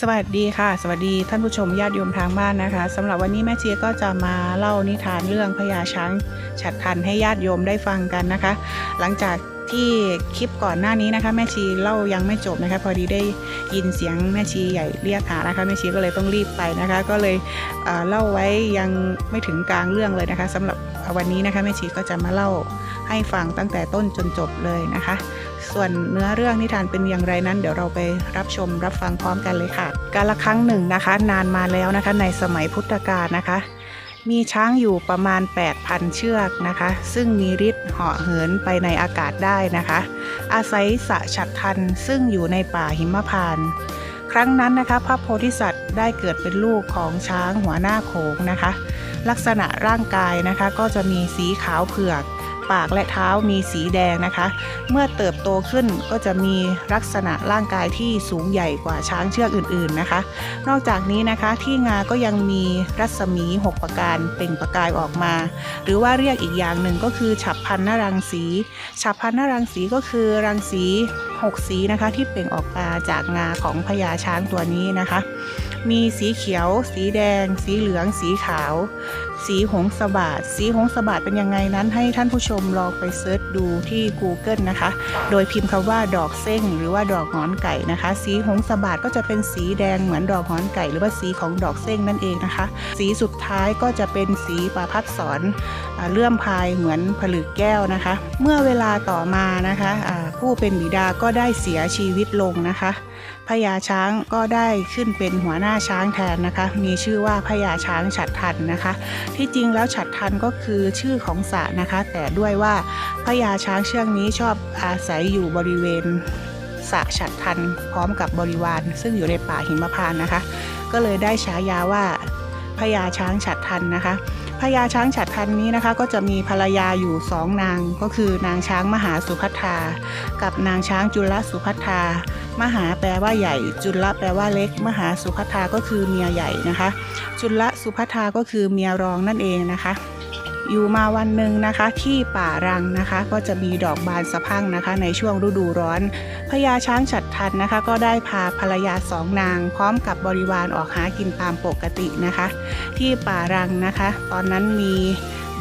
สวัสดีค่ะ สวัสดีท่านผู้ชมญาติโยมทางบ้านนะคะสำหรับวันนี้แม่เชียก็จะมาเล่านิทานเรื่องพญาช้างฉัดทันให้ญาติโยมได้ฟังกันนะคะ หลังจากที่คลิปก่อนหน้านี้นะคะ แม่ชีเล่ายังไม่จบนะคะ พอดีได้ยินเสียงแม่ชีใหญ่เรียกหานะคะแม่ชีก็เลยต้องรีบไปนะคะ ก็เลยเเล่าไว้ยังไม่ถึงกลางเรื่องเลยนะคะสำหรับวันนี้นะคะแม่ชีก็จะมาเล่าให้ฟังตั้งแต่ต้นจนจบเลยนะคะ ส่วนเนื้อเรื่องนิทานเป็นอย่างไรนั้น เดี๋ยวเราไปรับชมรับฟังพร้อมกันเลยค่ะ การละครั้งหนึ่งนะคะ นานมาแล้วนะคะ ในสมัยพุทธกาลนะคะ มีช้างอยู่ประมาณ 8,000 เชือกนะคะ ซึ่งมีฤทธิ์เหาะเหินไปในอากาศได้นะคะ อาศัยสะฉัดทันซึ่งอยู่ในป่าหิมพานต์ครั้งนั้นนะคะ พระโพธิสัตว์ได้เกิดเป็นลูกของช้างหัวหน้าโขงนะคะ ลักษณะร่างกายนะคะก็จะมีสีขาวเผือก ปากและเท้ามีสีแดงนะคะ เมื่อเติบโตขึ้นก็จะมีลักษณะร่างกายที่สูงใหญ่กว่าช้างเชือกอื่นๆนะคะ นอกจากนี้นะคะที่งาก็ยังมีรัศมี 6 ประการเปล่งประกายออกมา หรือว่าเรียกอีกอย่างหนึ่งก็คือฉับพันนรังสีฉับพันนรังสีก็คือรังสี 6 สีนะคะที่เปล่งออกมาจากงาของพญาช้างตัวนี้นะคะ มีสีเขียว สีแดง สีเหลือง สีขาว สีหงสบาดสีหงสบาดเป็นยังไงนั้นให้ท่านผู้ชมลองไปเซิร์ชดูที่ Google นะคะ โดยพิมพ์คำว่าดอกเส้งหรือว่าดอกหงอนไก่นะคะ สีหงสบาดก็จะเป็นสีแดงเหมือนดอกหงอนไก่ หรือว่าสีของดอกเส้งนั่นเองนะคะ สีสุดท้ายก็จะเป็นสีประพัดสอนเลื่อมพายเหมือนผลึกแก้วนะคะ เมื่อเวลาต่อมานะคะอ่า ผู้เป็นบิดาก็ได้เสียชีวิตลงนะคะพญาช้างก็ได้ขึ้นเป็นหัวหน้าช้างแทนนะคะ มีชื่อว่าพญาช้างฉัดทันนะคะ ที่จริงแล้วฉัดทันก็คือชื่อของสระนะคะ แต่ด้วยว่าพญาช้างเชือกนี้ชอบอาศัยอยู่บริเวณสระฉัดทันพร้อมกับบริวาร ซึ่งอยู่ในป่าหิมพานต์นะคะ ก็เลยได้ฉายาว่าพญาช้างฉัดทันนะคะ พญาช้างฉัดพันนี้นะคะ ก็จะมีภรรยาอยู่สองนางก็คือนางช้างมหาสุพัทธากับนางช้างจุลสุพัทธามหาแปลว่าใหญ่ จุลแปลว่าเล็ก มหาสุพัทธาก็คือเมียใหญ่นะคะ จุลสุพัทธาก็คือเมียรองนั่นเองนะคะ อยู่มาวันหนึ่งนะคะที่ป่ารังนะคะ ก็จะมีดอกบานสะพั่งนะคะ ในช่วงฤดูร้อนพญาช้างฉัดทันนะคะ ก็ได้พาภรรยาสองนาง พร้อมกับบริวารออกหากินตามปกตินะคะ ที่ป่ารังนะคะ ตอนนั้นมี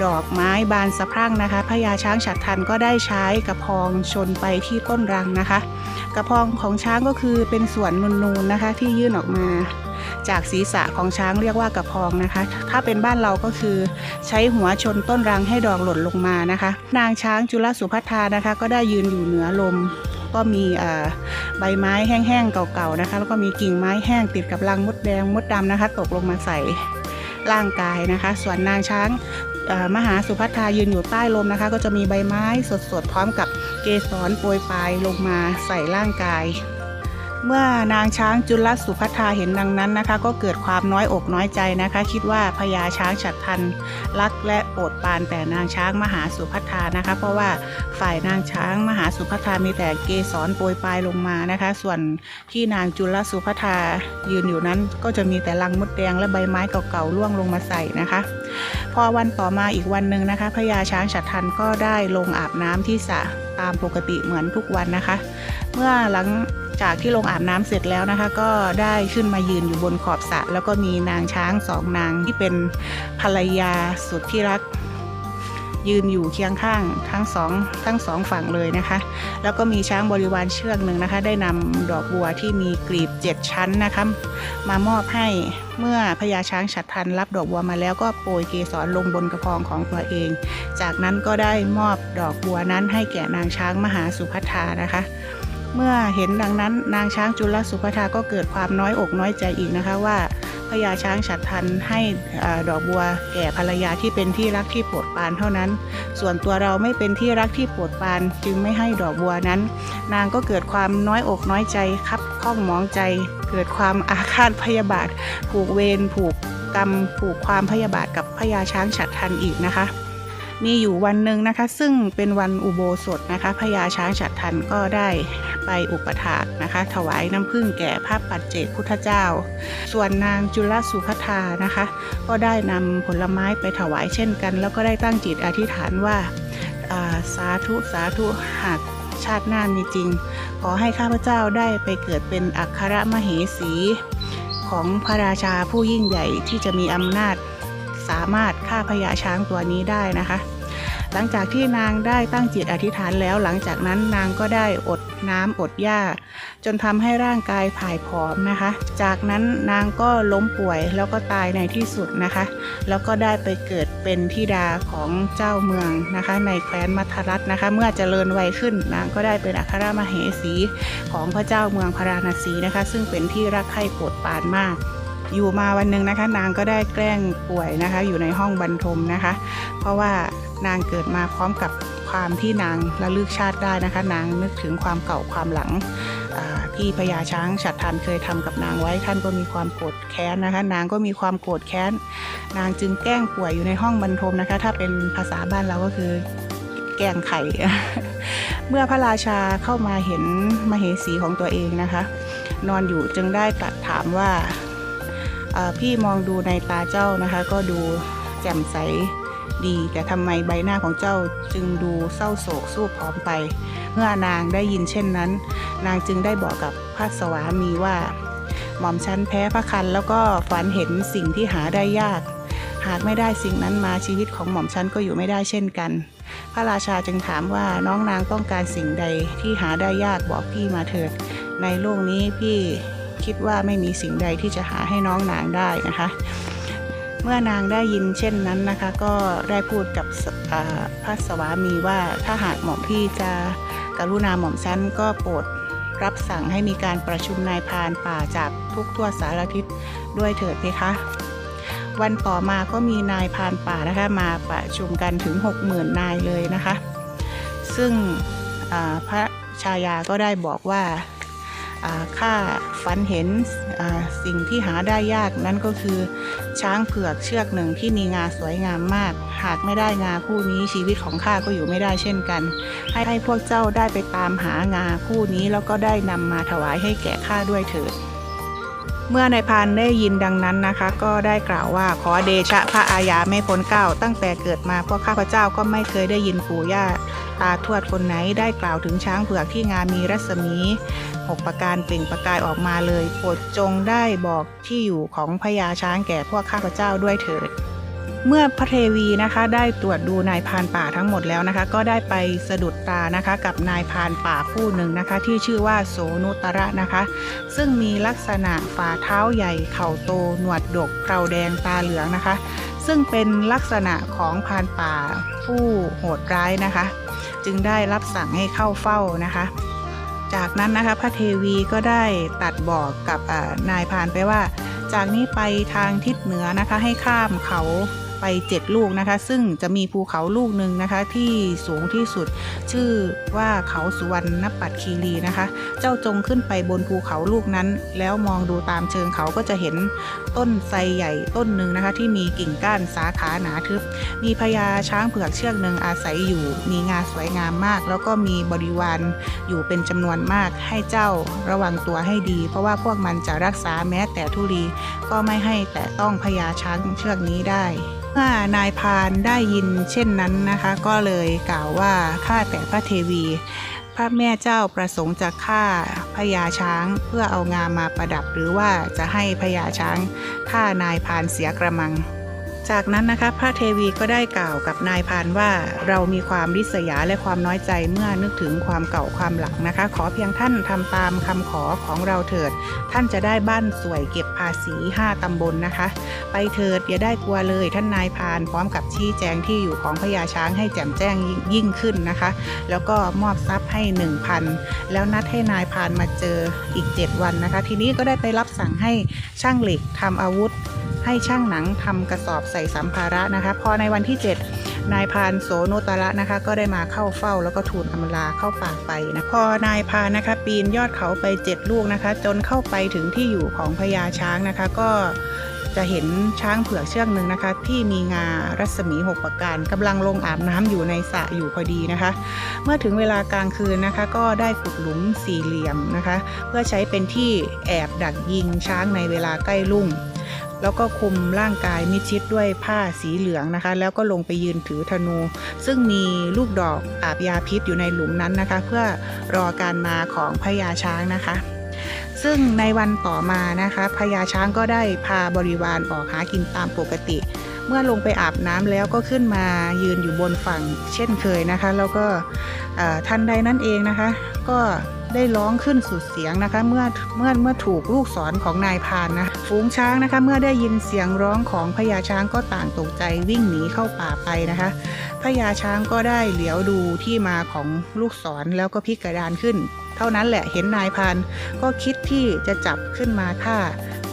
ดอกไม้บานสะพรั่งนะคะพญาช้างฉัดทันก็ได้ใช้กระพองชนไปที่ต้นรังนะคะ กระพองของช้างก็คือเป็นส่วนนูนๆนะคะ ที่ยื่นออกมา จากศีรษะของช้างเรียกว่ากระพองนะคะ ถ้าเป็นบ้านเราก็คือ ใช้หัวชนต้นรังให้ดอกหล่นลงมานะคะ นางช้างจุลสุพัทธานะคะ ก็ได้ยืนอยู่เหนือลมก็มีใบไม้แห้งๆเก่าๆนะคะ แล้วก็มีกิ่งไม้แห้งติดกับรังมดแดงมดดำนะคะ ตกลงมาใส่ร่างกายนะคะ ส่วนนางช้างมหาสุพัทายืนอยู่ใต้ลมนะคะ ก็จะมีใบไม้สดๆ พร้อมกับเกสรโปรยปลายลงมาใส่ร่างกาย เมื่อนางช้างจุลสุพัทธาเห็นดังนั้นนะคะ ก็เกิดความน้อยอกน้อยใจนะคะ คิดว่าพญาช้างฉัดทันรักและโปรดปานแต่นางช้างมหาสุพัทานะคะ เพราะว่าฝ่ายนางช้างมหาสุพัทธามีแต่เกสรโปรยปลายลงมานะคะ ส่วนที่นางจุลสุพัทายืนอยู่นั้นก็จะมีแต่รังมดแดงและใบไม้เก่าๆร่วงลงมาใส่นะคะ พอวันต่อมาอีกวันหนึ่งนะคะพญาช้างฉัดทันก็ได้ลงอาบน้ำที่สระตามปกติเหมือนทุกวันนะคะ เมื่อหลัง จากที่ลงอาบน้ำเสร็จแล้วนะคะ ก็ได้ขึ้นมายืนอยู่บนขอบสระแล้วก็มีนางช้างสองนางที่เป็นภรรยาสุดที่รัก ยืนอยู่เคียงข้างทั้งสองทั้งสองฝั่งเลยนะคะ แล้วก็มีช้างบริวารเชือกหนึ่งนะคะ ได้นำดอกบัวที่มีกลีบเจ็ดชั้นนะคะ มามอบให้เมื่อพญาช้างฉัดทันรับดอกบัวมาแล้วก็โปรยเกสรลงบนกระพองของตัวเอง จากนั้นก็ได้มอบดอกบัวนั้นให้แก่นางช้างมหาสุพัทานะคะ เมื่อเห็นดังนั้นนางช้างจุลสุพัทาก็เกิดความน้อยอกน้อยใจอีกนะคะว่าพญาช้างฉัดทันให้ดอกบัวแก่ภรรยาที่เป็นที่รักที่โปรดปานเท่านั้น ส่วนตัวเราไม่เป็นที่รักที่โปรดปานจึงไม่ให้ดอกบัวนั้น นางก็เกิดความน้อยอกน้อยใจครับข้องมองใจ เกิดความอาฆาตพยาบาท ผูกเวรผูกกรรมผูกความพยาบาทกับพญาช้างฉัดทันอีกนะคะมีอยู่วันหนึ่งนะคะ ซึ่งเป็นวันอุโบสถนะคะพญาช้างฉัดทันก็ได้ ไปอุปถากนะคะ ถวายน้ำผึ้งแก่พระปัจเจกพุทธเจ้า ส่วนนางจุลสุพัทานะคะ ก็ได้นำผลไม้ไปถวายเช่นกัน แล้วก็ได้ตั้งจิตอธิษฐานว่าสาธุสาธุหากชาติหน้ามีจริง ขอให้ข้าพเจ้าได้ไปเกิดเป็นอัครมเหสี ของพระราชาผู้ยิ่งใหญ่ที่จะมีอำนาจสามารถฆ่าพญาช้างตัวนี้ได้นะคะ หลังจากที่นางได้ตั้งจิตอธิษฐานแล้วหลังจากนั้นนางก็ได้อดน้ำอดหญ้า จนทำให้ร่างกายผายผอมนะคะ จากนั้นนางก็ล้มป่วยแล้วก็ตายในที่สุดนะคะ แล้วก็ได้ไปเกิดเป็นธิดาของเจ้าเมืองนะคะ ในแคว้นมัทรัตนะคะ เมื่อเจริญวัยขึ้นนางก็ได้เป็นอัครมเหสีของพระเจ้าเมืองพาราณสีนะคะ ซึ่งเป็นที่รักใคร่โปรดปรานมาก อยู่มาวันหนึ่งนะคะ นางก็ได้แกล้งป่วยนะคะ อยู่ในห้องบรรทมนะคะ เพราะว่านางเกิดมาพร้อมกับความที่นางระลึกชาติได้นะคะ นางนึกถึงความเก่าความหลังที่พญาช้างฉัตรทันเคยทำกับนางไว้ท่านก็มีความโกรธแค้นนะคะ นางก็มีความโกรธแค้น นางจึงแกล้งป่วยอยู่ในห้องบรรทมนะคะ ถ้าเป็นภาษาบ้านเราก็คือแกล้งไข่ เมื่อพระราชาเข้ามาเห็นมเหสีของตัวเองนะคะ นอนอยู่จึงได้ตรัสถามว่า พี่มองดูในตาเจ้านะคะ ก็ดูแจ่มใสดี แต่ทำไมใบหน้าของเจ้าจึงดูเศร้าโศกสู้ผอมไป เมื่อนางได้ยินเช่นนั้น นางจึงได้บอกกับพระสวามีว่า หม่อมชันแพ้พระคันแล้วก็ฝันเห็นสิ่งที่หาได้ยาก หากไม่ได้สิ่งนั้นมาชีวิตของหม่อมชันก็อยู่ไม่ได้เช่นกัน พระราชาจึงถามว่าน้องนางต้องการสิ่งใดที่หาได้ยากบอกพี่มาเถิด ในโลกนี้พี่ คิดว่าไม่มีสิ่งใดที่จะหาให้น้องนางได้นะคะ เมื่อนางได้ยินเช่นนั้นนะคะ ก็ได้พูดกับพระสวามีว่าถ้าหากหม่อมพี่จะกรุณาหม่อมฉันก็โปรดรับสั่งให้มีการประชุมนายพานป่าจากทุกทั่วสารทิศด้วยเถิดเพคะ วันต่อมาก็มีนายพานป่านะคะมาประชุมกันถึง 60,000 นายเลยนะคะ ซึ่งพระชายาก็ได้บอกว่า ข้าฝันเห็นสิ่งที่หาได้ยากนั่นก็คือ ช้างเผือกเชือกหนึ่งที่มีงาสวยงามมาก หากไม่ได้งาคู่นี้ชีวิตของข้าก็อยู่ไม่ได้เช่นกัน ให้ให้พวกเจ้าได้ไปตามหางาคู่นี้แล้วก็ได้นำมาถวายให้แก่ข้าด้วยเถิดเมื่อนายพรานได้ยินดังนั้นนะคะ ก็ได้กล่าวว่าขอเดชะพระอาญาไม่พ้นเก้าตั้งแต่เกิดมาพวกข้าพเจ้าก็ไม่เคยได้ยินปู่ย่าตาทวดคนไหนได้กล่าวถึงช้างเผือกที่งามมีรัศมี หกประการเปล่งประกายออกมาเลยโปรดจงได้บอกที่อยู่ของพญาช้างแก่พวกข้าพเจ้าด้วยเถิด เมื่อพระเทวีนะคะได้ตรวจดูนายพานป่าทั้งหมดแล้วนะคะ ก็ได้ไปสะดุดตานะคะกับนายพานป่าคู่หนึ่งนะคะ ที่ชื่อว่าโสนุตระนะคะ ซึ่งมีลักษณะฝ่าเท้าใหญ่เข่าโตหนวดดกเคราแดงตาเหลืองนะคะ ซึ่งเป็นลักษณะของพานป่าผู้โหดร้ายนะคะ จึงได้รับสั่งให้เข้าเฝ้านะคะ จากนั้นนะคะพระเทวีก็ได้ตัดบอกกับนายพานไปว่า จากนี้ไปทางทิศเหนือนะคะให้ข้ามเขา ไปเจ็ดลูกนะคะ ซึ่งจะมีภูเขาลูกหนึ่งนะคะ ที่สูงที่สุด ชื่อว่าเขาสุวรรณปัตคีรีนะคะ เจ้าจงขึ้นไปบนภูเขาลูกนั้น แล้วมองดูตามเชิงเขาก็จะเห็นต้นไทรใหญ่ต้นหนึ่งนะคะ ที่มีกิ่งก้านสาขาหนาทึบ มีพญาช้างเผือกเชือกหนึ่งอาศัยอยู่ มีงาสวยงามมาก แล้วก็มีบริวารอยู่เป็นจำนวนมากให้เจ้าระวังตัวให้ดี เพราะว่าพวกมันจะรักษาแม้แต่ทุลีก็ไม่ให้แต่ต้องพญาช้างเชือกนี้ได้มื่อนายพานได้ยินเช่นนั้นนะคะ ก็เลยกล่าวว่าข้าแต่พระเทวี พระแม่เจ้าประสงค์จะฆ่าพญาช้างเพื่อเอางามาประดับ หรือว่าจะให้พญาช้างฆ่านายพานเสียกระมังจากนั้นนะคะพระเทวีก็ได้กล่าวกับนายพานว่าเรามีความริษยาและความน้อยใจเมื่อนึกถึงความเก่าความหลังนะคะ ขอเพียงท่านทำตามคำขอของเราเถิด ท่านจะได้บ้านสวยเก็บ สีห้าตำบลนะคะ ไปเถิดอย่าได้กลัวเลยท่านนายพานพร้อมกับชี้แจงที่อยู่ของพญาช้างให้แจ่มแจ้งยิ่งขึ้นนะคะ แล้วก็มอบทรัพย์ให้ 1,000 แล้วนัดให้นายพานมาเจออีก 7 วันนะคะ ทีนี้ก็ได้ไปรับสั่งให้ช่างเหล็กทำอาวุธ ให้ช่างหนังทำกระสอบใส่สัมภาระนะคะ พอในวันที่ 7 นายพานโสโนตระนะคะ ก็ได้มาเข้าเฝ้าแล้วก็ทูลอำลาเข้าป่าไปนะพอนายพานนะคะปีนยอดเขาไป 7 ลูกนะคะ จนเข้าไปถึงที่อยู่ของพญาช้างนะคะ ก็จะเห็นช้างเผือกเชือกหนึ่งนะคะ ที่มีงารัศมี 6 ประการกำลังลงอาบน้ำอยู่ในสระอยู่พอดีนะคะ เมื่อถึงเวลากลางคืนนะคะ ก็ได้ขุดหลุมสี่เหลี่ยมนะคะ เพื่อใช้เป็นที่แอบดักยิงช้างในเวลาใกล้รุ่ง แล้วก็คลุมร่างกายมิดชิดด้วยผ้าสีเหลืองนะคะ แล้วก็ลงไปยืนถือธนู ซึ่งมีลูกดอกอาบยาพิษอยู่ในหลุมนั้นนะคะ เพื่อรอการมาของพญาช้างนะคะ ซึ่งในวันต่อมานะคะพญาช้างก็ได้พาบริวารออกหากินตามปกติ เมื่อลงไปอาบน้ำแล้วก็ขึ้นมายืนอยู่บนฝั่งเช่นเคยนะคะ แล้วก็ทันใดนั่นเองนะคะ ก็ ได้ร้องขึ้นสุดเสียงนะคะ เมื่อเมื่อเมื่อถูกลูกศรของนายพานนะฝูงช้างนะคะ เมื่อได้ยินเสียงร้องของพญาช้างก็ต่างตกใจวิ่งหนีเข้าป่าไปนะคะพญาช้างก็ได้เหลียวดูที่มาของลูกศรแล้วก็พิกระดานขึ้น เท่านั้นแหละเห็นนายพานก็คิดที่จะจับขึ้นมาฆ่า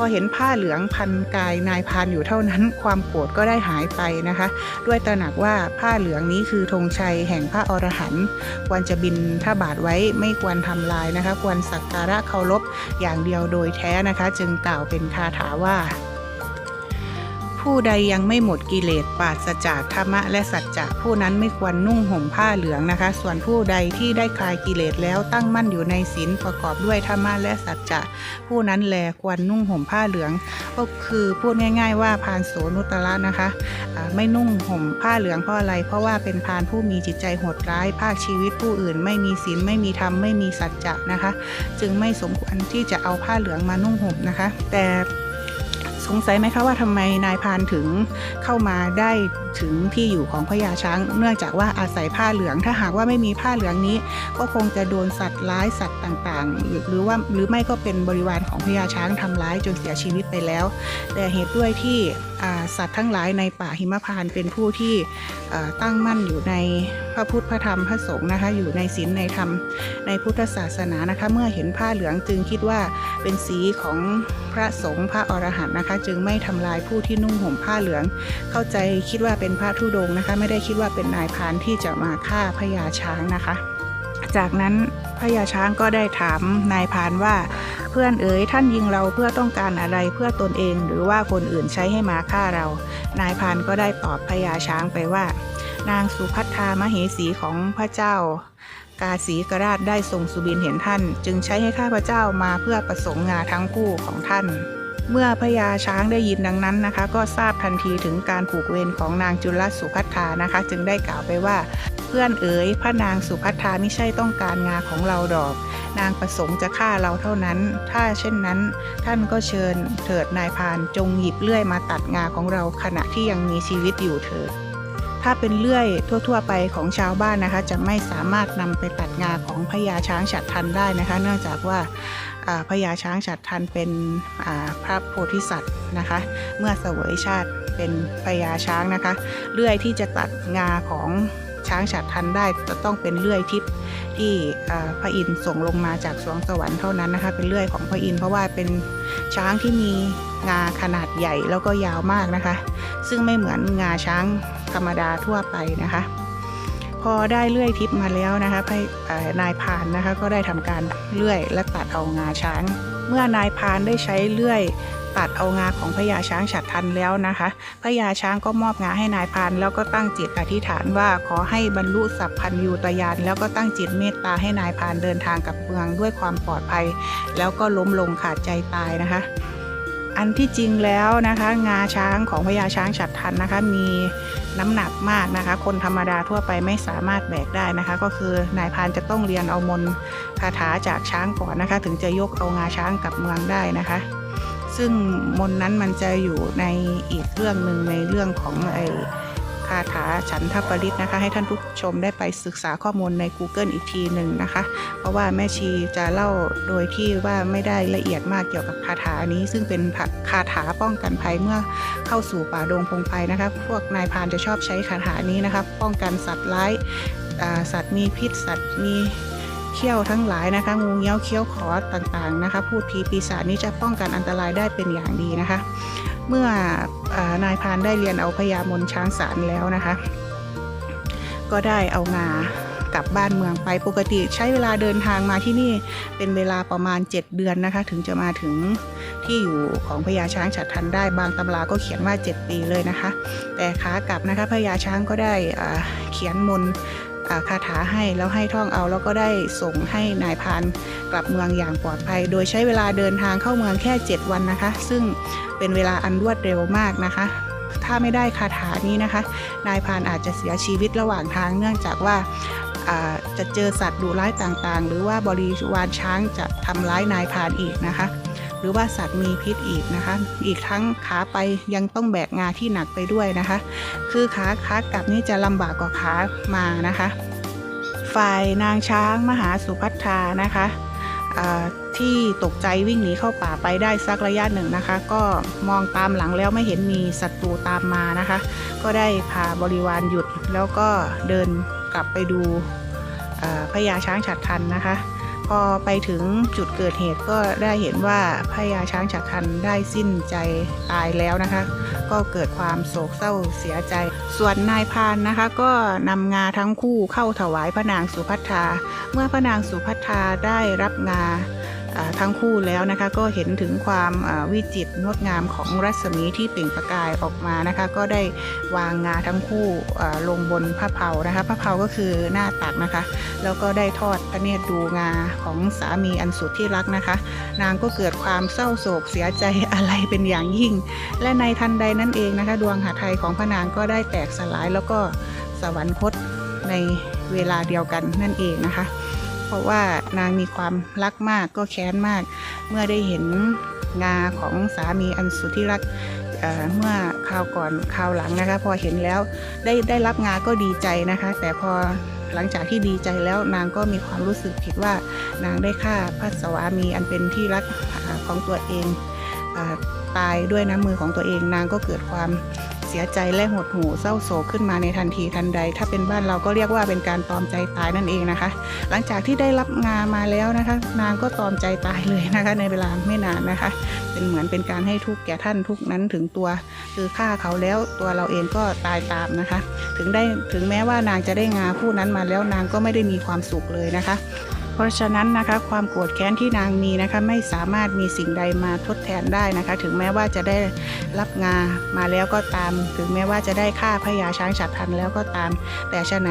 อเห็นผ้าเหลืองพันกายนายพานอยู่เท่านั้น ความโกรธก็ได้หายไปนะคะ ด้วยตระหนักว่าผ้าเหลืองนี้คือธงชัยแห่งพระอรหันต์ควรจะบินถ้าบาทไว้ไม่ควรทำลายนะคะ ควรสักการะเคารพอย่างเดียวโดยแท้นะคะ จึงกล่าวเป็นคาถาว่า ผู้ใดยังไม่หมดกิเลสปราศจากธรรมะและสัจจะผู้นั้นไม่ควรนุ่งห่มผ้าเหลืองนะคะ ส่วนผู้ใดที่ได้คลายกิเลสแล้วตั้งมั่นอยู่ในศีลประกอบด้วยธรรมะและสัจจะผู้นั้นแลควรนุ่งห่มผ้าเหลือง ก็คือพูดง่าย ๆ ว่าพานโสนุตระนะคะไม่นุ่งห่มผ้าเหลืองเพราะอะไร เพราะว่าเป็นพานผู้มีจิตใจโหดร้ายภาคชีวิตผู้อื่น ไม่มีศีลไม่มีธรรมไม่มีสัจจะนะคะ จึงไม่สมควรที่จะเอาผ้าเหลืองมานุ่งห่มนะคะ แต่ สงสัยไหมคะว่าทำไมนายพานถึงเข้ามาได้ถึงที่อยู่ของพญาช้าง เนื่องจากว่าอาศัยผ้าเหลือง ถ้าหากว่าไม่มีผ้าเหลืองนี้ ก็คงจะโดนสัตว์ร้ายสัตว์ต่างๆ หรือว่าหรือไม่ก็เป็นบริวารของพญาช้างทำร้ายจนเสียชีวิตไปแล้ว แต่เหตุด้วยที่อ่าสัตว์ทั้งหลายในป่าหิมพานต์เป็นผู้ที่ตั้งมั่นอยู่ในพระพุทธพระธรรมพระสงฆ์นะคะ อยู่ในศีลในธรรมในพุทธศาสนานะคะ เมื่อเห็นผ้าเหลืองจึงคิดว่าเป็นสีของพระสงฆ์พระอรหันต์นะคะ จึงไม่ทำลายผู้ที่นุ่งห่มผ้าเหลือง เข้าใจคิดว่าเป็นพระธุดงค์นะคะ ไม่ได้คิดว่าเป็นนายพานที่จะมาฆ่าพญาช้างนะคะ จากนั้น พญาช้างก็ได้ถามนายพานว่า เพื่อนเอ๋ยท่านยิงเราเพื่อต้องการอะไรเพื่อตนเอง หรือว่าคนอื่นใช้ให้มาฆ่าเรา นายพานก็ได้ตอบพญาช้างไปว่า นางสุพัทธามเหสีของพระเจ้ากาสีกราชได้ทรงสุบินเห็นท่าน จึงใช้ให้ข้าพระเจ้ามาเพื่อประสงค์งาทั้งคู่ของท่าน เมื่อพญาช้างได้ยินดังนั้นนะคะ ก็ทราบทันทีถึงการผูกเวรของนางจุลสุพัทธานะคะ จึงได้กล่าวไปว่า เพื่อนเอ๋ยพระนางสุพัทาไม่ใช่ต้องการงาของเราดอก นางประสงค์จะฆ่าเราเท่านั้น ถ้าเช่นนั้น ท่านก็เชิญเถิดนายพานจงหยิบเลื่อยมาตัดงาของเราขณะที่ยังมีชีวิตอยู่เถิดถ้าเป็นเลื่อยทั่ว ๆ ไปของชาวบ้านนะคะ จะไม่สามารถนำไปตัดงาของพญาช้างฉัดทันได้นะคะ เนื่องจากว่าพญาช้างฉัดทันเป็นพระโพธิสัตว์นะคะ เมื่อเสวยชาติเป็นพญาช้างนะคะ เลื่อยที่จะตัดงาของ ช้างฉัดทันได้จะต้องเป็นเลื่อยทิพย์ที่พระอินทร์ส่งลงมาจากสวงสวรรค์เท่านั้นนะคะ เป็นเลื่อยของพระอินทร์เพราะว่าเป็นช้างที่มีงาขนาดใหญ่แล้วก็ยาวมากนะคะ ซึ่งไม่เหมือนงาช้างธรรมดาทั่วไปนะคะ พอได้เลื่อยทิพย์มาแล้วนะคะนายพานนะคะก็ได้ทำการเลื่อยและตัดเอางาช้าง เมื่อนายพานได้ใช้เลื่อย ตัดเอางาของพญาช้างฉัดทันแล้วนะคะพญาช้างก็มอบงาให้นายพานแล้วก็ตั้งจิตอธิษฐานว่าขอให้บรรลุสัพพัญญูตยานแล้วก็ตั้งจิตเมตตาให้นายพานเดินทางกับเมืองด้วยความปลอดภัย แล้วก็ล้มลงขาดใจตายนะคะ อันที่จริงแล้วนะคะ งาช้างของพญาช้างฉัดทันนะคะมีน้ำหนักมากนะคะ คนธรรมดาทั่วไปไม่สามารถแบกได้นะคะ ก็คือนายพานจะต้องเรียนเอามนคาถาจากช้างก่อนนะคะ ถึงจะยกเอางาช้างกลับเมืองได้นะคะ ซึ่งมนนั้นมันจะอยู่ในอีกเรื่องหนึ่งในเรื่องของไอคาถาฉันทปริตนะคะ ให้ท่านผู้ชมได้ไปศึกษาข้อมูลใน Google อีกทีหนึ่งนะคะ เพราะว่าแม่ชีจะเล่าโดยที่ว่าไม่ได้ละเอียดมากเกี่ยวกับคาถานี้ ซึ่งเป็นคาถาป้องกันภัยเมื่อเข้าสู่ป่าดงพงไพนะคะ พวกนายพรานจะชอบใช้คาถานี้นะคะ ป้องกันสัตว์ร้ายสัตว์มีพิษสัตว์มี เขี้ยวทั้งหลายนะคะ งูเงี้ยวเขี้ยวขอต่างๆนะคะ พูดผีปีศาจนี้จะป้องกันอันตรายได้เป็นอย่างดีนะคะ เมื่ออนายพานได้เรียนเอาพญามนช้างสารแล้วนะคะ ก็ได้เอางากลับบ้านเมืองไปปกติใช้เวลาเดินทางมาที่นี่เป็นเวลาประมาณ 7 เดือนนะคะ ถึงจะมาถึงที่อยู่ของพญาช้างฉัดทันได้บางตำราก็เขียนว่า 7 ปีเลยนะคะ แต่ขากลับนะคะพญาช้างก็ได้เขียนมนต คาถาให้แล้วให้ท่องเอาแล้วก็ได้ส่งให้นายพานกลับเมืองอย่างปลอดภัย โดยใช้เวลาเดินทางเข้าเมืองแค่ 7 วันนะคะ ซึ่งเป็นเวลาอันรวดเร็วมากนะคะถ้าไม่ได้คาถานี้นะคะ นายพานอาจจะเสียชีวิตระหว่างทางเนื่องจากว่าจะเจอสัตว์ดุร้ายต่างๆ หรือว่าบริวารช้างจะทำร้ายนายพานอีกนะคะ หรือว่าสัตว์มีพิษอีกนะคะ อีกทั้งขาไปยังต้องแบกงาที่หนักไปด้วยนะคะ คือขาขากลับนี่จะลำบากกว่าขามานะคะ ฝ่ายนางช้างมหาสุพัทธานะคะที่ตกใจวิ่งหนีเข้าป่าไปได้สักระยะหนึ่งนะคะ ก็มองตามหลังแล้วไม่เห็นมีศัตรูตามมานะคะ ก็ได้พาบริวารหยุดแล้วก็เดินกลับไปดูพญาช้างฉัดทันนะคะ พอไปถึงจุดเกิดเหตุก็ได้เห็นว่าพญาช้างฉักคันได้สิ้นใจตายแล้วนะคะ ก็เกิดความโศกเศร้าเสียใจ ส่วนนายพานนะคะ ก็นำงาทั้งคู่เข้าถวายพระนางสุพัทธาเมื่อพระนางสุพัทธาได้รับงา ทั้งคู่แล้วนะคะก็เห็นถึงความวิจิตรงดงามของรัศมีที่เปล่งประกายออกมานะคะก็ได้วางงาทั้งคู่ลงบนพระเพานะคะพระเพาก็คือหน้าตักนะคะ แล้วก็ได้ทอดพระเนตรดูงาของสามีอันสุดที่รักนะคะ นางก็เกิดความเศร้าโศกเสียใจอะไรเป็นอย่างยิ่ง และในทันใดนั้นเองนะคะ ดวงหาไทยของพระนางก็ได้แตกสลายแล้วก็สวรรคตในเวลาเดียวกันนั่นเองนะคะ เพราะว่านางมีความรักมากก็แค้นมาก เมื่อได้เห็นงาของสามีอันสุดที่รักเเมื่อคราวก่อนคราวหลังนะคะ พอเห็นแล้วได้ได้รับงาก็ดีใจนะคะ แต่พอหลังจากที่ดีใจแล้วนางก็มีความรู้สึกผิดว่านางได้ฆ่าพระสวามีอันเป็นที่รักอของตัวเองอตายด้วยน้ำมือของตัวเองนางก็เกิดความ เสียใจและหดหู่เศร้าโศกขึ้นมาในทันทีทันใด ถ้าเป็นบ้านเราก็เรียกว่าเป็นการตอมใจตายนั่นเองนะคะ หลังจากที่ได้รับงามาแล้วนะคะ นางก็ตอมใจตายเลยนะคะ ในเวลาไม่นานนะคะ เป็นเหมือนเป็นการให้ทุกข์แก่ท่านทุกนั้นถึงตัว คือฆ่าเขาแล้วตัวเราเองก็ตายตามนะคะ ถึงได้ถึงแม้ว่านางจะได้งาผู้นั้นมาแล้วนางก็ไม่ได้มีความสุขเลยนะคะ ราะฉะนั้นนะคะความโกรธแค้นที่นางมีนะคะไม่สามารถมีสิ่งใดมาทดแทนได้นะคะ ถึงแม้ว่าจะได้รับงามาแล้วก็ตาม ถึงแม้ว่าจะได้ฆ่าพญาช้างฉัดทันแล้วก็ตาม แต่ฉะไหน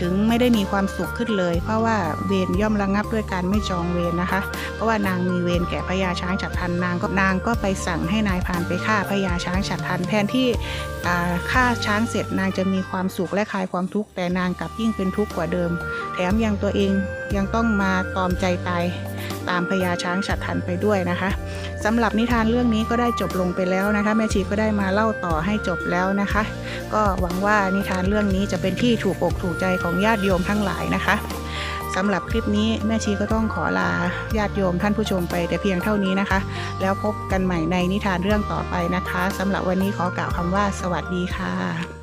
ถึงไม่ได้มีความสุขขึ้นเลย เพราะว่าเวรย่อมระงับด้วยการไม่จองเวรนะคะ เพราะว่านางมีเวรแก่พญาช้างฉัดทันนางก็นางก็ไปสั่งให้นายพานไปฆ่าพญาช้างฉัดทันแทนที่ฆ่าช้างเสร็จนางจะมีความสุขและคลายความทุกข์แต่นางกลับยิ่งเป็นทุกข์กว่าเดิม แถมยังตัวเองยังต้องมาตอมใจตายตามพญาช้างฉัดทันไปด้วยนะคะสำหรับนิทานเรื่องนี้ก็ได้จบลงไปแล้วนะคะ แม่ชีก็ได้มาเล่าต่อให้จบแล้วนะคะ ก็หวังว่านิทานเรื่องนี้จะเป็นที่ถูกอกถูกใจของญาติโยมทั้งหลายนะคะสำหรับคลิปนี้แม่ชีก็ต้องขอลาญาติโยมท่านผู้ชมไปแต่เพียงเท่านี้นะคะ แล้วพบกันใหม่ในนิทานเรื่องต่อไปนะคะสำหรับวันนี้ขอกล่าวคำว่า สวัสดีค่ะ